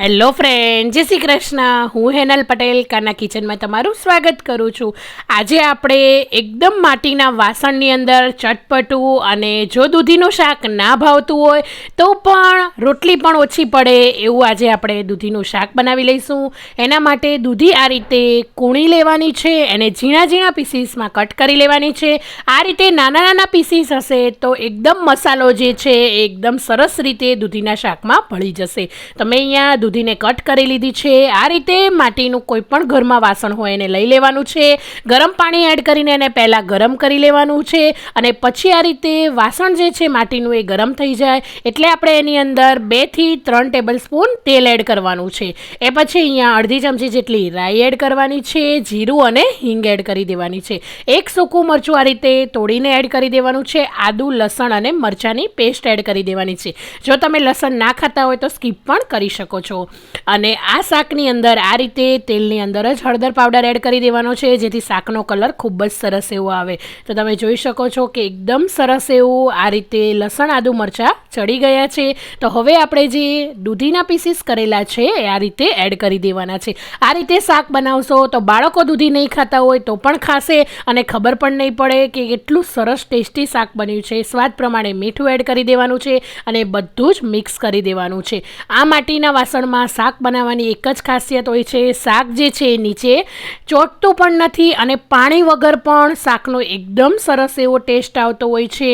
Hello friend જય શ્રી કૃષ્ણ. હું હેનલ પટેલ, કાના કિચનમાં તમારું સ્વાગત કરું છું. આજે આપણે એકદમ માટીના વાસણની અંદર ચટપટું અને જો દૂધીનું શાક ના ભાવતું હોય, તો પણ રોટલી પણ ઓછી પડે એવું આજે આપણે દૂધીનું શાક બનાવી લઈશું. એના માટે દૂધી આ રીતે કૂણી લેવાની છે એને ઝીણા ઝીણા પીસીસમાં કટ કરી લેવાની છે. આ રીતે નાના નાના પીસીસ હશે તો એકદમ મસાલો જે છે એ એકદમ સરસ રીતે દૂધીના શાકમાં ભળી જશે. તમે અહીંયા દૂધીને કટ કરી લીધી છે. આ રીતે માટીનું કોઈ પણ ઘરમાં વાસણ હોય એને લઈ લેવાનું છે. ગરમ પાણી એડ કરીને એને પહેલાં ગરમ કરી લેવાનું છે અને પછી આ રીતે વાસણ જે છે માટીનું એ ગરમ થઈ જાય. એટલે આપણે એની અંદર બેથી ત્રણ ટેબલ સ્પૂન તેલ એડ કરવાનું છે. એ પછી અહીંયા અડધી ચમચી જેટલી રાઈ એડ કરવાની છે, જીરું અને હિંગ એડ કરી દેવાની છે. એક સૂકું મરચું આ રીતે તોડીને એડ કરી દેવાનું છે. આદુ, લસણ અને મરચાંની પેસ્ટ એડ કરી દેવાની છે. જો તમે લસણ ના ખાતા હોય તો સ્કીપ પણ કરી શકો છો. અને આ શાકની અંદર આ રીતે તેલની અંદર જ હળદર પાવડર એડ કરી દેવાનો છે, જેથી શાકનો કલર ખૂબ જ સરસ એવો આવે. તો તમે જોઈ શકો છો કે એકદમ સરસ એવું આ રીતે લસણ, આદુ મરચાં ચડી ગયા છે. તો હવે આપણે જે દૂધીના પીસીસ કરેલા છે આ રીતે એડ કરી દેવાના છે. આ રીતે શાક બનાવશો તો બાળકો દૂધી નહીં ખાતા હોય તો પણ ખાશે અને ખબર પણ નહીં પડે કે કેટલું સરસ ટેસ્ટી શાક બન્યું છે. સ્વાદ પ્રમાણે મીઠું એડ કરી દેવાનું છે અને બધું જ મિક્સ કરી દેવાનું છે. આ માટીના વાસણમાં શાક બનાવવાની એક જ ખાસિયત હોય છે. શાક જે છે એ નીચે ચોટતું પણ નથી અને પાણી વગર પણ શાકનો એકદમ સરસ એવો ટેસ્ટ આવતો હોય છે.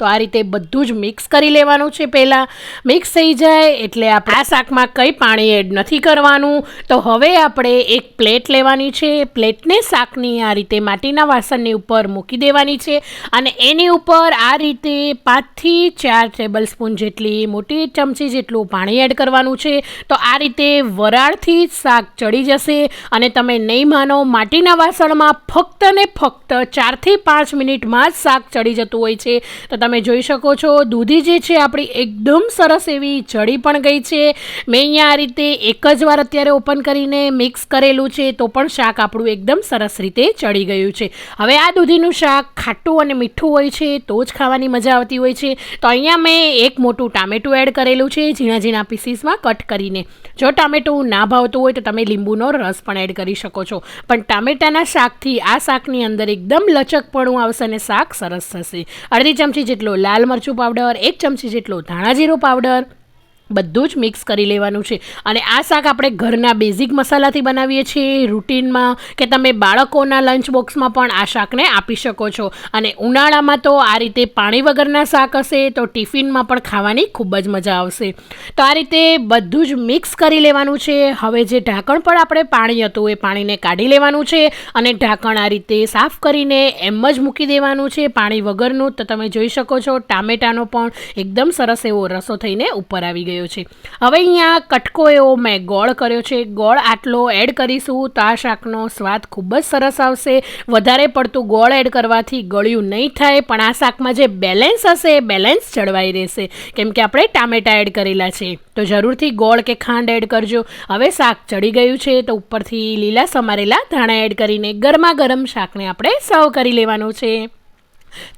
તો આ રીતે બધું જ મિક્સ કરી લેવાનું છે પહેલાં. મિક્સ થઈ જાય એટલે આપણે આ શાકમાં કંઈ પાણી એડ નથી કરવાનું. તો હવે આપણે એક પ્લેટ લેવાની છે. પ્લેટને શાકની આ રીતે માટીના વાસણની ઉપર મૂકી દેવાની છે અને એની ઉપર આ રીતે પાંચથી ચાર ટેબલ સ્પૂન જેટલી મોટી ચમચી જેટલું પાણી એડ કરવાનું છે. તો આ રીતે વરાળથી શાક ચડી જશે અને તમે નહીં માનો માટીના વાસણમાં ફક્ત ને ફક્ત ચારથી પાંચ મિનિટમાં જ શાક ચડી જતું હોય છે. તો તમે તમે જોઈ શકો છો, દૂધી જે છે આપણી એકદમ સરસ એવી ચડી પણ ગઈ છે. મેં અહીંયા આ રીતે એક જ વાર અત્યારે ઓપન કરીને મિક્સ કરેલું છે, તો પણ શાક આપણું એકદમ સરસ રીતે ચડી ગયું છે. હવે આ દૂધીનું શાક ખાટું અને મીઠું હોય છે, તો જ ખાવાની મજા આવતી હોય છે. તો અહીંયા મેં એક મોટું ટામેટું એડ કરેલું છે, ઝીણા ઝીણા પીસીસમાં કટ કરીને. જો ટામેટું ના ભાવતું હોય તો તમે લીંબુનો રસ પણ એડ કરી શકો છો. પણ ટામેટાના શાકથી આ શાકની અંદર એકદમ લચકપણું આવશે અને શાક સરસ થશે. અડધી ચમચી જેટલો લાલ મરચું પાવડર એક ચમચી જેટલો ધાણા પાવડર બધું જ મિક્સ કરી લેવાનું છે. અને આ શાક આપણે ઘરના બેઝિક મસાલાથી બનાવીએ છીએ. રૂટીનમાં કે તમે બાળકોના લંચ બોક્સમાં પણ આ શાકને આપી શકો છો. અને ઉનાળામાં તો આ રીતે પાણી વગરના શાક હશે, તો ટિફિનમાં પણ ખાવાની ખૂબ જ મજા આવશે. તો આ રીતે બધું જ મિક્સ કરી લેવાનું છે. હવે જે ઢાંકણ પણ આપણે પાણી હતું, એ પાણીને કાઢી લેવાનું છે અને ઢાંકણ આ રીતે સાફ કરીને એમ જ મૂકી દેવાનું છે. પાણી વગરનું તો તમે જોઈ શકો છો, ટામેટાનો પણ એકદમ સરસ એવો રસો થઈને ઉપર આવી ગયો છે. હવે અહીંયા કટકો એવો મેં ગોળ કર્યો છે. ગોળ આટલો એડ કરીશું તો આ શાકનો સ્વાદ ખૂબ જ સરસ આવશે. વધારે પડતું ગોળ એડ કરવાથી ગળ્યું નહીં થાય, પણ આ શાકમાં જે બેલેન્સ હશે, એ બેલેન્સ જળવાઈ રહેશે. કેમ કે આપણે ટામેટા એડ કરેલા છે. તો જરૂરથી ગોળ કે ખાંડ એડ કરજો. હવે શાક ચડી ગયું છે, તો ઉપરથી લીલા સમારેલા ધાણા એડ કરીને ગરમા ગરમ શાકને આપણે સર્વ કરી લેવાનું છે.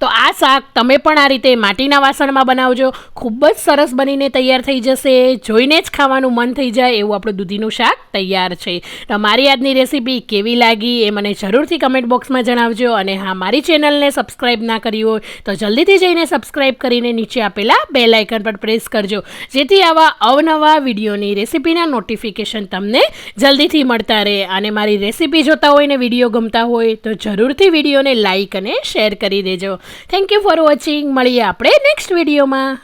તો આ શાક તમે પણ આ રીતે માટીના વાસણમાં બનાવજો. ખૂબ જ સરસ બનીને તૈયાર થઈ જશે. જોઈને જ ખાવાનું મન થઈ જાય એવું આપણું દૂધીનું શાક તૈયાર છે. તો મારી આજની રેસીપી કેવી લાગી એ મને જરૂરથી કમેન્ટ બોક્સમાં જણાવજો અને હા, મારી ચેનલને સબસ્ક્રાઈબ ના કરી હોય તો જલ્દીથી જઈને સબસ્ક્રાઈબ કરીને નીચે આપેલા બે લાઇકન પર પ્રેસ કરજો. જેથી આવા અવનવા વિડીયોની રેસીપીના નોટિફિકેશન તમને જલ્દીથી મળતા રહે. અને મારી રેસીપી જોતા હોય ને વીડિયો ગમતા હોય તો જરૂરથી વિડીયોને લાઇક અને શેર કરી દેજો થેન્ક યુ ફોર વોચિંગ મળીએ આપણે નેક્સ્ટ વિડીયોમાં